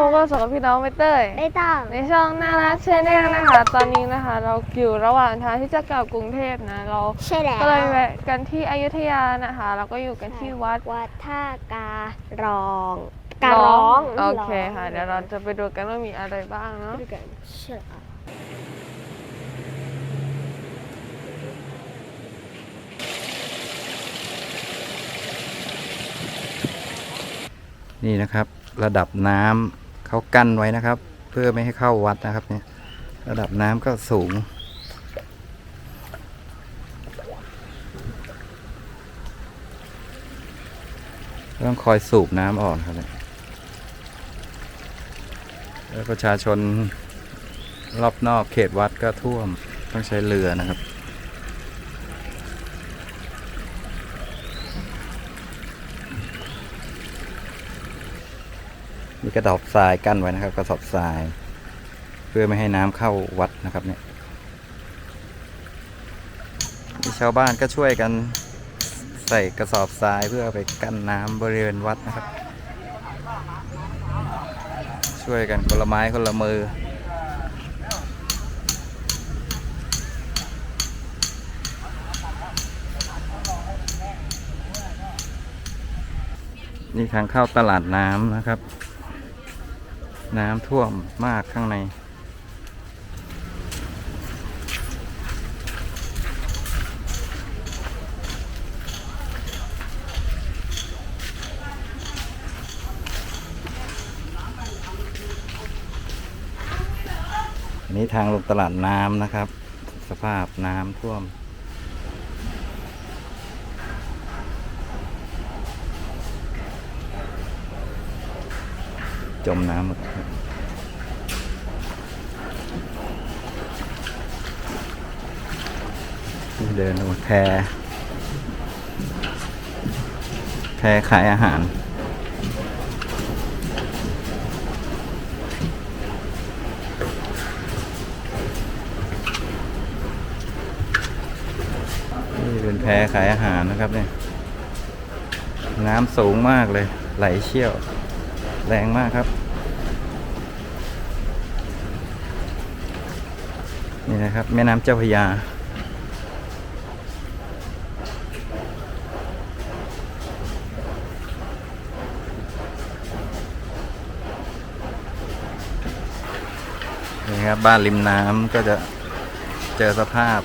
ผมก็สองกับพี่น้องไปเต้ยได้ต้องในช่องน่ารักเชนแนลนะคะ ตอนนี้นะคะ เราอยู่ระหว่างทางที่จะกลับกรุงเทพนะ เราใช่แล้วก็เลยแวะกันที่อยุธยานะคะ เราก็อยู่กันที่วัดวัดท่าการอง การ้องโอเคค่ะ เดี๋ยวเราจะไปดูกันว่ามีอะไรบ้างเนาะดูกันใช่แล้วนี่นะครับระดับน้ำ เขากั้นไว้นะครับ เพื่อไม่ให้เข้าวัดนะครับเนี่ยระดับน้ำก็สูง ต้องคอยสูบน้ำออกครับเนี่ยแล้วประชาชนรอบนอกเขตวัดก็ท่วมต้องใช้เรือนะครับ มีกระสอบทรายกั้นไว้นะครับ กระสอบทราย เพื่อไม่ให้น้ำเข้าวัดนะครับเนี่ยชาวบ้านก็ช่วยกันใส่กระสอบทรายเพื่อไปกั้นน้ำบริเวณวัดนะครับ ช่วยกันคนละไม้คนละมือนี่ทางเข้าตลาดน้ำนะครับ น้ำท่วมมากข้างในนนี้ทางลงตลาดน้ำนะครับ สภาพน้ำท่วม จมน้ำหมดเดินดูแพแพขายอาหาร นี่เป็นแพขายอาหารนะครับเนี่ย น้ำสูงมากเลย ไหลเชี่ยว แรงมากครับ นี่นะครับ แม่น้ำเจ้าพยา นี่ครับ บ้านริมน้ำก็จะเจอสภาพ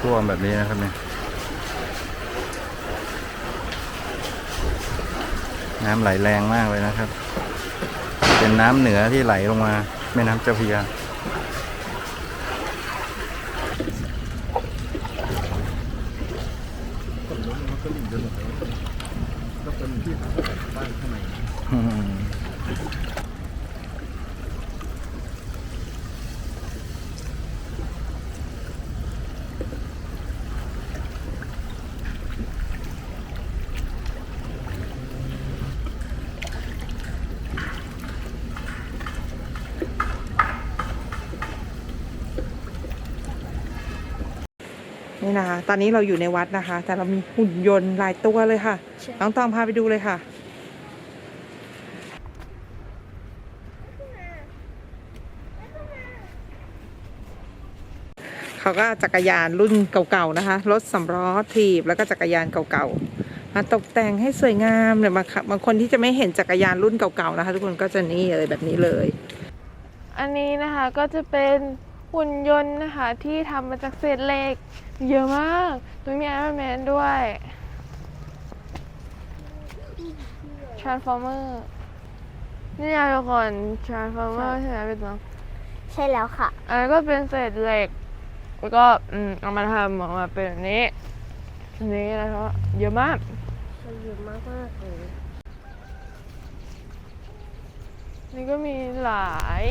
ท่วมแบบนี้นะครับเนี่ย น้ำไหลแรงมากเลยนะครับ เป็นน้ำเหนือที่ไหลลงมา แม่น้ำเจ้าพระยา นี่นะคะ ตอนนี้เราอยู่ในวัดนะคะ แต่เรามีหุ่นยนต์หลายตัวเลยค่ะ น้องตองพาไปดูเลยค่ะ เขาก็เอาจักรยานรุ่นเก่าๆนะคะ รถสำล้อถีบแล้วก็จักรยานเก่าๆ มาตกแต่งให้สวยงามเนี่ยบางคบางคนที่จะไม่เห็นจักรยานรุ่นเก่าๆนะคะ ทุกคนก็จะนี่เลยแบบนี้เลย อันนี้นะคะก็จะเป็น หุ่นยนต์นะคะที่ทำมาจากเศษเหล็ก เยอะมากตัวมีไอรอนแมนด้วย Transformer นี่ไงทุกคน Transformer ใช่ไหมเป็นตัวใช่แล้วค่ะ อันนี้ก็เป็นเศษเหล็ก แล้วก็อืมเอามาทำออกมาเป็นแบบนี้อันนี้นะครับเยอะมากเยอะมากมากๆเลยนี่ก็มีหลาย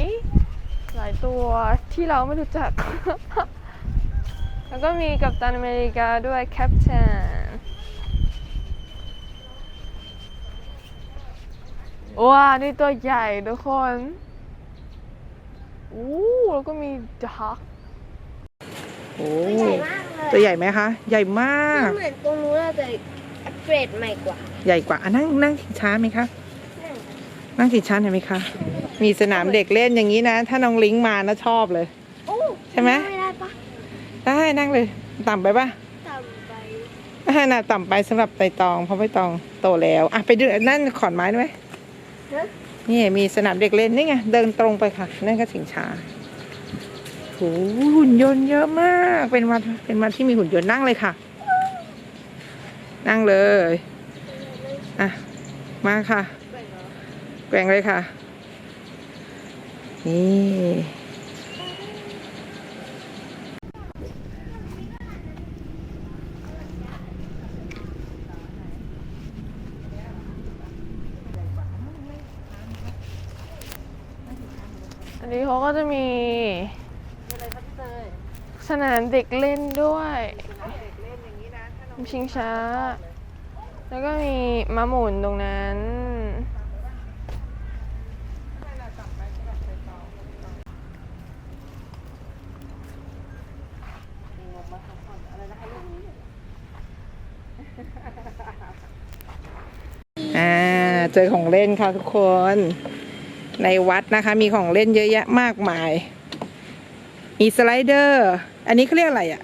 หลายตัวที่เราไม่รู้จัก แล้วก็มีกัปตันอเมริกาด้วยแคปชันว้านี่ตัวใหญ่ทุกคนอู้แล้วก็มีดักโอ้ตัวใหญ่มากเลยตัวใหญ่ไหมคะ ใหญ่มาก เหมือนตรงนู้นอะแต่อัปเกรดใหม่กว่า ใหญ่กว่าอะนั่งนั่งช้าไหมคะ นั่นนั่งกี่ชั้นเห็นไหมคะ มีสนามเด็กเล่นอย่างนี้นะ ถ้าน้องลิงก์มานะชอบเลยโอ้ใช่ไหมไม่ได้ปะได้นั่งเลย ต่ำไปปะต่ำไปอ่าน่ะต่ำไปสำหรับใบตอง เพราะใบตองโตแล้ว อะไปดูนั่นขอนไม้ด้วยไหมนี่มีสนามเด็กเล่นนี่ไงเดินตรงไปค่ะ นั่นก็สิงช้าโหหุ่นยนต์เยอะมาก เป็นวันเป็นวันที่มีหุ่นยนต์นั่งเลยค่ะ นั่งเลย อะ มาค่ะ แกว่งเลยค่ะ นี่ อันนี้เขาก็จะมีสนามเด็กเล่นด้วยมีชิงช้า แล้วก็มีม้าหมุนตรงนั้น อ่า เจอของเล่นค่ะทุกคน ในวัดนะคะ มีของเล่นเยอะแยะมากมาย มีสไลเดอร์ อันนี้เขาเรียกอะไรอะ่ะ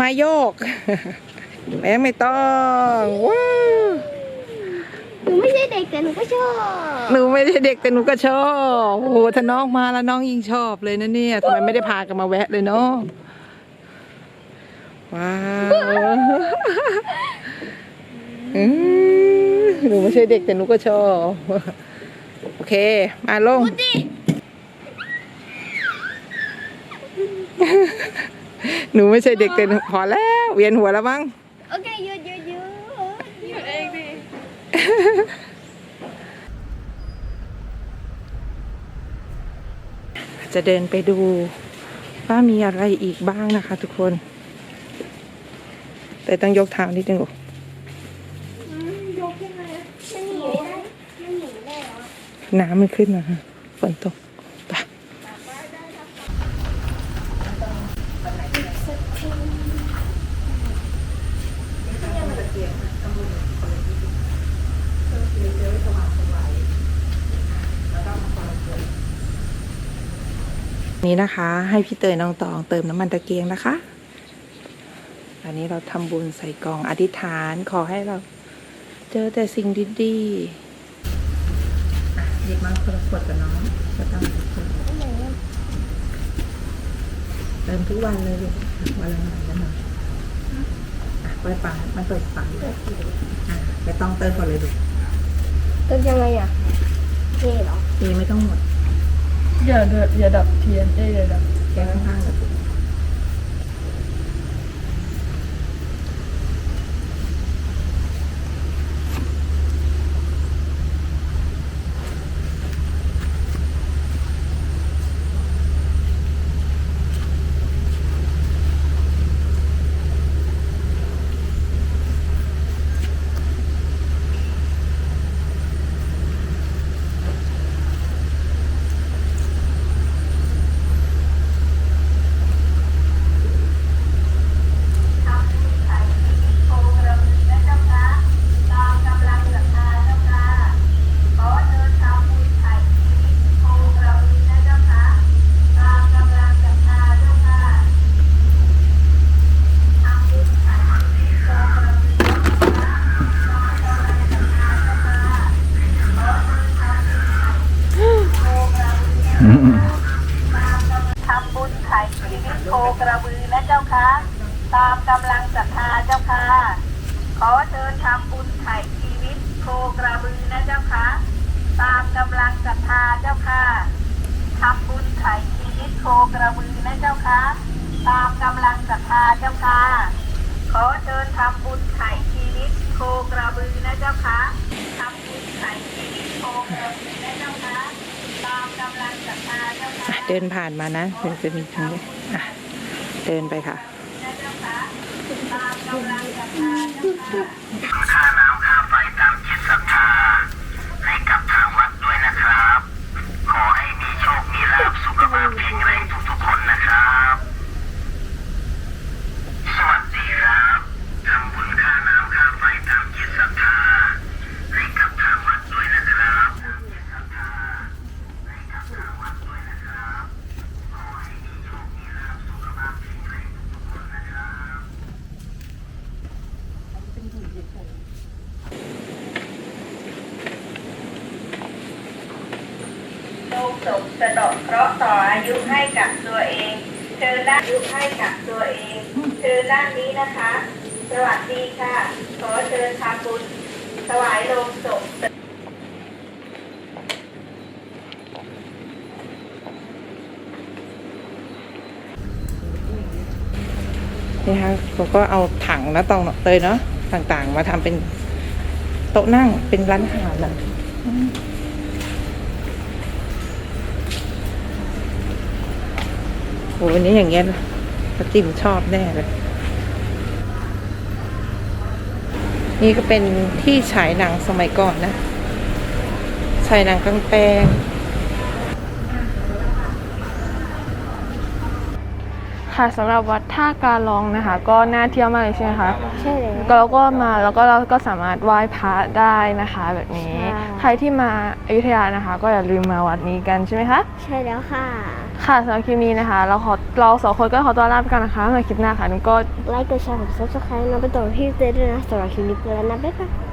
มาโยกแม่ไม่ต้องว้าวหนูไม่ใช่เด็กแต่หนูก็ชอบ หนูไม่ได้เด็กแต่หนูก็ชอบโอ้โหถ้าน้องมาแล้วน้องยิ่งชอบเลยนะเนี่ยทำไมไม่ได้พากันมาแวะเลยเนาะว้าว อืม หนูไม่ใช่เด็กแต่หนูก็ชอบ โอเค มาลง หนูไม่ใช่เด็กแต่หนูพอแล้ว เวียนหัวแล้วมั้ง โอเคหยุดหยุดหยุดหยุดเองดิจะเดินไปดูว่ามีอะไรอีกบ้างนะคะทุกคน แต่ต้องยกเท้านิดนึงลูก ยกขึ้นมามันหนีได้มันหนีได้เหรอ น้ำมันขึ้นนะฝนตกไปนี่นะคะ ให้พี่เตยน้องตองเติมน้ำมันตะเกียงนะคะอันนี้เราทำบุญใส่กล่องอธิษฐานขอให้เราเจอแต่สิ่งดีๆ หยิบมาคนละขวดกับน้องก็ต้องเติมทุกวันเลยลูกวันละหน่อยละหน่อยอะไว้ปังมันเปิดปังอะไม่ต้องเติมก่อนเลยลูกเติมยังไงอะเท่เหรอเทไม่ต้องหมดอย่าเดือดอย่าดับเทียนเอ้ยอย่าดับแค่ข้างๆเลยลูกอืม ทำบุญไถ่ชีวิตโคกระบือนะเจ้าค่ะ ตามกำลังศรัทธาเจ้าค่ะ ขอเชิญทำบุญ ไถ่ชีวิตโคกระบือนะเจ้าค่ะตามกำลังศรัทธาเจ้าค่ะทำบุญไถ่ชีวิตโคกระบือนะเจ้าค่ะตามกำลังศรัทธาเจ้าค่ะขอเชิญทำบุญไถ่ชีวิตโคกระบือนะเจ้าค่ะทำบุญไถ่ชีวิตโคกระบือนะเจ้าค่ะ ตามกำลังศรัทธาเจ้าค่ะอะเดินผ่านมานะเดี๋ยวจะมีทางนี้อะเดินไปค่ะค่าน้ำค่าไฟตามจิตศรัทธาให้กับทางวัดด้วยนะครับ ขอให้มีโชค มีลาภ สุขภาพแข็งแรงทุกๆคนนะครับ สวัสดีครับทำบุญค่าน้ำค่าไฟตามจิตศรัทธาให้กับทางวัดด้วยนะค ศพสะเดอกเคราะห์ต่ออายุให้กับ ตัวเอง เชิญด้านยุให้กับตัวเอง เชิญด้านนี้นะคะ สวัสดีค่ะ ขอเชิญทำบุญถวายโลงศพนี่คะเราก็เอาถังนะตองเตยเนาะต่างๆ มาทำเป็นโต๊ะนั่งเป็นร้านอาหารนะอืม โหวันนี้อย่างเงี้ยป้าจิมชอบแน่เลย นี่ก็เป็นที่ฉายหนังสมัยก่อนนะ ฉายหนังกลางแปลงค่ะสำหรับวัดท่าการลองนะคะ ก็น่าเที่ยวมากเลยใช่ไหมคะใช่เลยก็เราก็มาแล้วก็เราก็สามารถไหว้พระได้นะคะ แบบนี้ค่ะใครที่มาอยุธยานะคะ ก็อย่าลืมมาวัดนี้กันใช่ไหมคะ ใช่แล้วค่ะ ค่ะสำหรับคลิปนี้นะคะ เราขอเราสองคนก็ขอตัวลาไปก่อนนะคะสำหรับคลิปหน้าค่ะนุ้งก็ไลค์กดแชร์กดซับสไครต์น้องไปต่อพี่เจด้วยนะสำหรับคลิปนี้ไปแล้วนะบ๊ายบาย